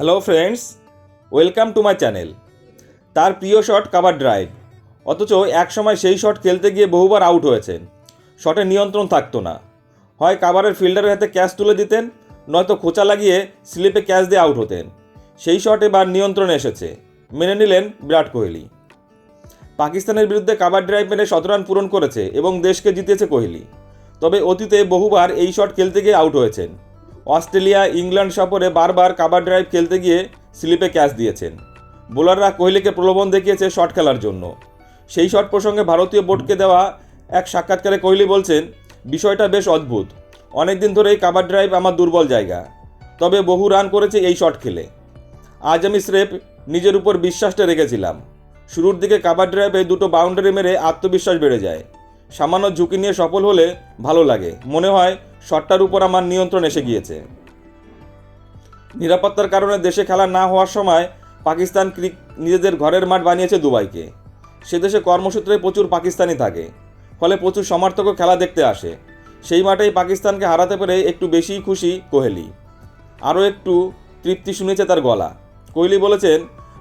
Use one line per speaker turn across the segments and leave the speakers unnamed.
Hello friends welcome to my channel তার প্রিয় shot কাবার ড্রাইভ অথচ এক সময় সেই শট খেলতে গিয়ে বহুবার আউট হয়েছেন। শটের নিয়ন্ত্রণ থাকতো না। হয় কাবারের ফিল্ডারের হাতে ক্যাচ তুলে দিতেন, নয়তো খোঁচা লাগিয়ে স্লিপে ক্যাচ দিয়ে আউট হতেন। সেই শট এবার নিয়ন্ত্রণে এসেছে। মেনে নিলেন বিরাট কোহলি। পাকিস্তানের বিরুদ্ধে কাবার ড্রাইভ মেরে শতরান পূরণ করেছে এবং দেশকে জিতিয়েছে কোহলি। তবে অতীতে বহুবার এই শট খেলতে গিয়ে আউট হয়েছেন। অস্ট্রেলিয়া, ইংল্যান্ড সফরে বারবার কাভার ড্রাইভ খেলতে গিয়ে স্লিপে ক্যাচ দিয়েছেন। বোলাররা কোহলিকে প্রলোভন দেখিয়েছে শট খেলার জন্য। সেই শট প্রসঙ্গে ভারতীয় বোর্ডকে দেওয়া এক সাক্ষাৎকারে কোহলি বলছেন, বিষয়টা বেশ অদ্ভুত। অনেক অনেকদিন ধরেই কাভার ড্রাইভ আমার দুর্বল জায়গা। তবে বহু রান করেছে এই শট খেলে। আজ আমি স্রেফ নিজের উপর বিশ্বাসটা রেখেছিলাম। শুরুর দিকে কাভার ড্রাইভে দুটো বাউন্ডারি মেরে আত্মবিশ্বাস বেড়ে যায়। সামান্য ঝুঁকি নিয়ে সফল হলে ভালো লাগে। মনে হয় শটটার উপর আমার নিয়ন্ত্রণ এসে গিয়েছে। নিরাপত্তার কারণে দেশে খেলা না হওয়ার সময় পাকিস্তান নিজেদের ঘরের মাঠ বানিয়েছে দুবাইকে। সে দেশে কর্মসূত্রে প্রচুর পাকিস্তানি থাকে, ফলে প্রচুর সমর্থকও খেলা দেখতে আসে। সেই মাঠেই পাকিস্তানকে হারাতে পেরে একটু বেশিই খুশি কোহলি। আরও একটু তৃপ্তি শুনেছে তার গলা। কোহলি বলেছেন,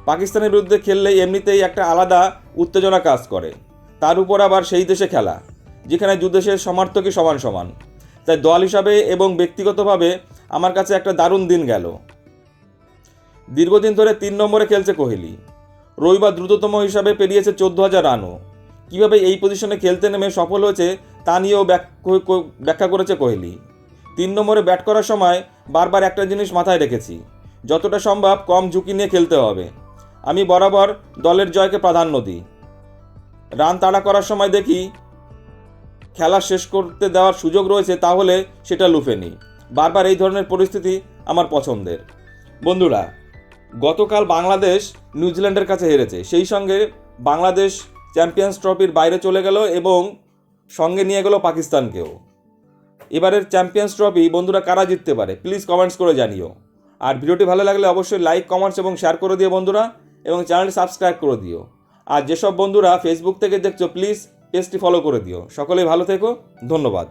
পাকিস্তানের বিরুদ্ধে খেললে এমনিতেই একটা আলাদা উত্তেজনা কাজ করে। তার উপর আবার সেই দেশে খেলা, যেখানে দু দেশের সমর্থকই সমান সমান। তাই দল হিসাবে এবং ব্যক্তিগতভাবে আমার কাছে একটা দারুণ দিন গেল। দীর্ঘদিন ধরে তিন নম্বরে খেলছে কোহলি। রবিবার দ্রুততম হিসাবে পেরিয়েছে চোদ্দ হাজার রানও। কীভাবে এই পজিশনে খেলতে নেমে সফল হয়েছে তা নিয়েও ব্যাখ্যা করেছে কোহলি। তিন নম্বরে ব্যাট করার সময় বারবার একটা জিনিস মাথায় রেখেছি, যতটা সম্ভব কম ঝুঁকি নিয়ে খেলতে হবে। আমি বরাবর দলের জয়কে প্রাধান্য দিই। রান তাড়া করার সময় দেখি খেলা শেষ করতে দেওয়ার সুযোগ রয়েছে তাহলে সেটা লুফে নিই। বারবার এই ধরনের পরিস্থিতি আমার পছন্দের। বন্ধুরা, গতকাল বাংলাদেশ নিউজিল্যান্ডের কাছে হেরেছে। সেই সঙ্গে বাংলাদেশ চ্যাম্পিয়ন্স ট্রফির বাইরে চলে গেল এবং সঙ্গে নিয়ে গেল পাকিস্তানকেও। এবারের চ্যাম্পিয়ন্স ট্রফি বন্ধুরা কারা জিততে পারে? প্লিজ কমেন্টস করে জানিও। আর ভিডিওটি ভালো লাগলে অবশ্যই লাইক, কমেন্টস এবং শেয়ার করে দিও বন্ধুরা এবং চ্যানেলটি সাবস্ক্রাইব করে দিও। আর যেসব বন্ধুরা ফেসবুক থেকে দেখছ, প্লিজ পেজটি ফলো করে দিও। সকলেই ভালো থেকো ধন্যবাদ।